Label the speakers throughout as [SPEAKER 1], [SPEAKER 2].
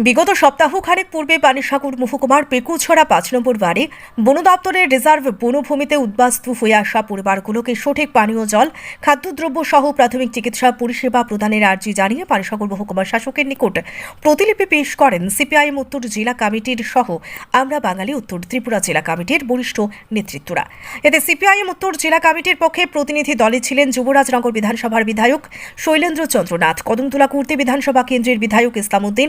[SPEAKER 1] বিগত সপ্তাহ খানেক পূর্বে পানিসাগর মহকুমার পেকুছড়া পাঁচ নম্বর বাড়ি বন দপ্তরের রিজার্ভ বনভূমিতে উদ্বাস্তু হয়ে আসা পরিবারগুলোকে সঠিক পানীয় জল, খাদ্যদ্রব্য সহ প্রাথমিক চিকিৎসা পরিষেবা প্রদানের আর্জি জানিয়ে পানিসাগর মহকুমার শাসকের নিকট প্রতিলিপি পেশ করেন সিপিআইএম উত্তর জেলা কমিটির সহ আমরা বাঙালি উত্তর ত্রিপুরা জেলা কমিটির বরিষ্ঠ নেতৃত্বরা। এতে সিপিআইএম উত্তর জেলা কমিটির পক্ষে প্রতিনিধি দলে ছিলেন যুবরাজনগর বিধানসভার বিধায়ক শৈলেন্দ্র চন্দ্রনাথ কদমতলা কুর্তি বিধানসভা কেন্দ্রের বিধায়ক ইসলামউদ্দিন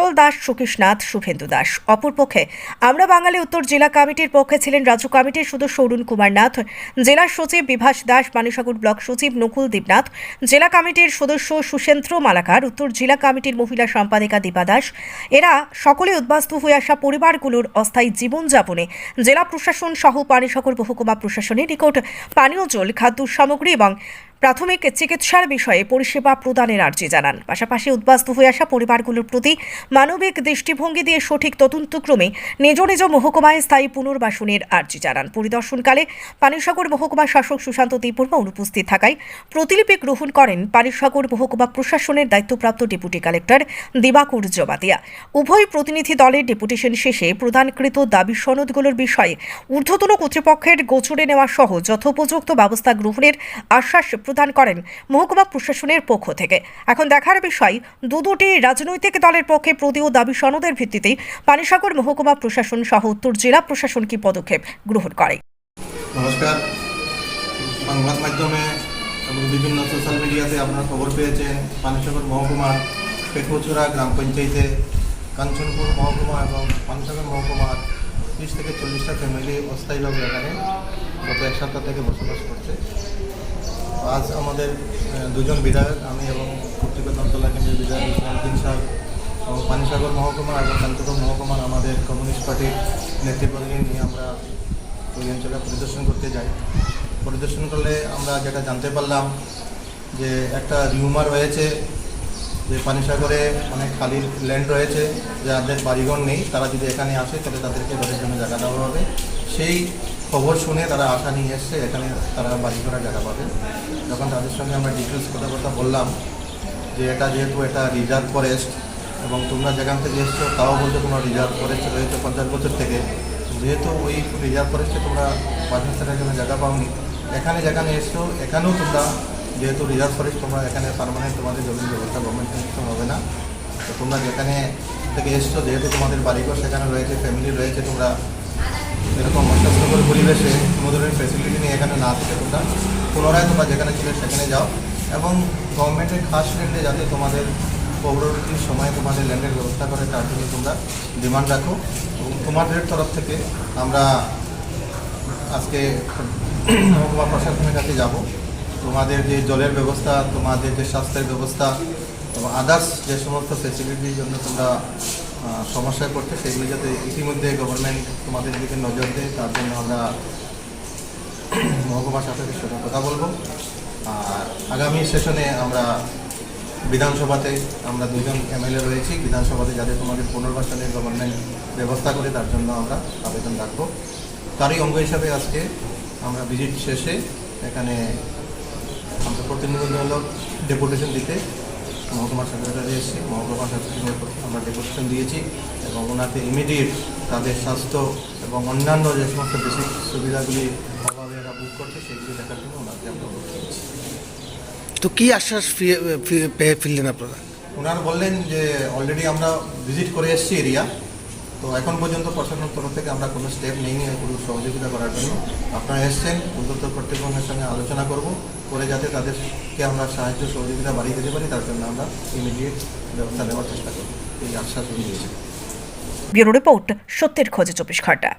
[SPEAKER 1] শীতল দাস সুকেশনাথ শুভেন্দু দাস। অপরপক্ষে আমরা বাঙালি উত্তর জেলা কমিটির পক্ষে ছিলেন রাজ্য কমিটির সদস্য অরুণ কুমার নাথ, জেলা সচিব বিভাস দাস পানিসাগর ব্লক সচিব নকুল দেবনাথ জেলা কমিটির সদস্য সুশেন্দ্র মালাকার, উত্তর জেলা কমিটির মহিলা সম্পাদিকা দীপা দাস। এরা সকলে উদ্বাস্তু হয়ে আসা পরিবারগুলোর অস্থায়ী জীবনযাপনে জেলা প্রশাসন সহ পানিসাগর মহকুমা প্রশাসনের নিকট পানীয় জল, খাদ্য সামগ্রী এবং প্রাথমিক চিকিৎসার বিষয়ে পরিষেবা প্রদানের আর্জি জানান। পাশাপাশি উদ্বাস্তু হয়ে আসা পরিবারগুলোর প্রতি মানবিক দৃষ্টিভঙ্গি দিয়ে সঠিক তদন্তক্রমে নিজ নিজ মহকুমায় স্থায়ী পুনর্বাসনের আর্জি জানান। পরিদর্শনকালে পানিসাগর মহকুমা শাসক সুশান্ত দেববর্মা অনুপস্থিত থাকায় প্রতিলিপি গ্রহণ করেন পানিসাগর মহকুমা প্রশাসনের দায়িত্বপ্রাপ্ত ডেপুটি কালেক্টর দিবাকুর জমাতিয়া উভয় প্রতিনিধি দলের ডেপুটেশন শেষে প্রদানকৃত দাবি সনদগুলোর বিষয়ে ঊর্ধ্বতন কর্তৃপক্ষের গোচরে নেওয়া সহ যথোপযুক্ত ব্যবস্থা গ্রহণের আশ্বাস প্রদান করেন মহকুমা প্রশাসনের পক্ষ থেকে। এখন দেখার বিষয়, দু দুটি রাজনৈতিক দলের পক্ষে প্রতি ও দাবি সনদের ভিত্তিতে পানিসাগর মহকুমা প্রশাসন সহ উত্তর জেলা প্রশাসন কি পদক্ষেপ গ্রহণ করে?
[SPEAKER 2] নমস্কার। সংবাদ মাধ্যমে এবং বিভিন্ন সোশ্যাল মিডিয়াতে আপনারা খবর পেয়েছেন, পানিসাগর মহকুমার পেটুচুরা গ্রাম পঞ্চায়েতে কাঞ্চনপুর মহকুমা এবং পানিসাগর মহকুমার তিরিশ থেকে চল্লিশটা ফ্যামিলি অস্থায়ীভাবে এখানে গত এক সপ্তাহ থেকে বসবাস করছে। আজ আমাদের দুজন বিধায়ক, আমি এবং কর্তৃপক্ষতলা কেন্দ্রের বিধায়ক ইসলামউদ্দিন স্যার এবং পানিসাগর মহকুমা এবং কাঞ্চনপুর মহকুমার আমাদের কমিউনিস্ট পার্টির নেতৃবৃন্দ নিয়ে আমরা ওই অঞ্চলে পরিদর্শন করতে যাই। পরিদর্শন করলে আমরা যেটা জানতে পারলাম যে একটা রিউমার রয়েছে যে পানিসাগরে অনেক খালি ল্যান্ড রয়েছে, যাদের বাড়িঘর নেই, তারা যদি এখানে আসে, তাহলে তাদেরকে ঘরের জন্য জায়গা দেওয়া হবে। সেই খবর শুনে তারা আশা নিয়ে এসছে, এখানে তারা বাড়ি করার জায়গা পাবে। যখন তাদের সঙ্গে আমরা ডিটেলস কথা কথা বললাম, যে এটা যেহেতু এটা রিজার্ভ ফরেস্ট এবং তোমরা যেখান থেকে এসছো তাও বলছো তোমরা রিজার্ভ ফরেস্ট রয়েছে পঞ্চাশ বছর থেকে। যেহেতু ওই রিজার্ভ ফরেস্টে তোমরা বছরের জন্য জায়গা পাওনি, এখানে যেখানে এসছো, এখানেও তোমরা যেহেতু রিজার্ভ ফরেস্ট তোমরা এখানে পারমানেন্ট তোমাদের জমির ব্যবস্থা গভর্নমেন্ট সিস্টেম হবে না। তো তোমরা যেখানে থেকে এসছো, যেহেতু তোমাদের বাড়িঘর সেখানে রয়েছে ফ্যামিলি রয়েছে, তোমরা এরকম অস্বাস্থ্যকর পরিবেশে কোনো ধরনের ফেসিলিটি নিয়ে এখানে না থেকে, তোমরা পুনরায় তোমরা যেখানে ছিলে সেখানে যাও এবং গভর্নমেন্টের খাস ল্যান্ডে যাতে তোমাদের পরবর্তী সময়ে তোমাদের ল্যান্ডের ব্যবস্থা করে, তার জন্য তোমরা ডিমান্ড রাখো। এবং তোমাদের তরফ থেকে আমরা আজকে মহকুমা প্রশাসনের কাছে যাব। তোমাদের যে জলের ব্যবস্থা, তোমাদের যে স্বাস্থ্যের ব্যবস্থা, এবং আদার্স যে সমস্ত ফেসিলিটির জন্য তোমরা সমস্যায় পড়ছে। সেগুলো যাতে ইতিমধ্যে গভর্নমেন্ট তোমাদের দিকে নজর দেয়, তার জন্য আমরা মহকুমা শাসকের সাথে কথা বলব। আর আগামী সেশনে আমরা বিধানসভাতে আমরা দুজন এমএলএ রয়েছি। বিধানসভাতে যাতে তোমাদের পুনর্বাসনের গভর্নমেন্ট ব্যবস্থা করে, তার জন্য আমরা আবেদন রাখব। তারই অঙ্গ হিসাবে আজকে আমরা ভিজিট শেষে এখানে আমরা প্রতিনিধিমূলক ডেপুটেশন দিতে মহকুমা সেক্রেটারি এসে মহকুমা সেক্রেটারি আমরা ডেপুটেশন দিয়েছি এবং ওনাকে ইমিডিয়েট তাদের স্বাস্থ্য এবং অন্যান্য যে সমস্ত বেসিক সুবিধাগুলি অভাবে এরা বুক করছে সেগুলি দেখার জন্য ওনাকে আমরা
[SPEAKER 3] তো কি আশ্বাস পেয়ে ফিরলেন আপনারা?
[SPEAKER 2] ওনারা বললেন যে অলরেডি আমরা ভিজিট করে এসেছি এরিয়া। তো এখন পর্যন্ত প্রশাসনের তরফ থেকে আমরা কোনো স্টেপ নিইনি এগুলো সহযোগিতা করার জন্য। আপনারা এসছেন, উদ্যোক্ত কর্তৃপক্ষের সঙ্গে আলোচনা করব, করে যাতে তাদেরকে আমরা সাহায্য, সহযোগিতা বাড়িয়ে দিতে পারি, তার জন্য আমরা ইমিডিয়েট ব্যবস্থা নেওয়ার চেষ্টা করব। এই আশ্বাস উনি দিয়েছেন
[SPEAKER 1] ব্যুরো রিপোর্ট সত্যের খোঁজে চব্বিশ ঘণ্টা।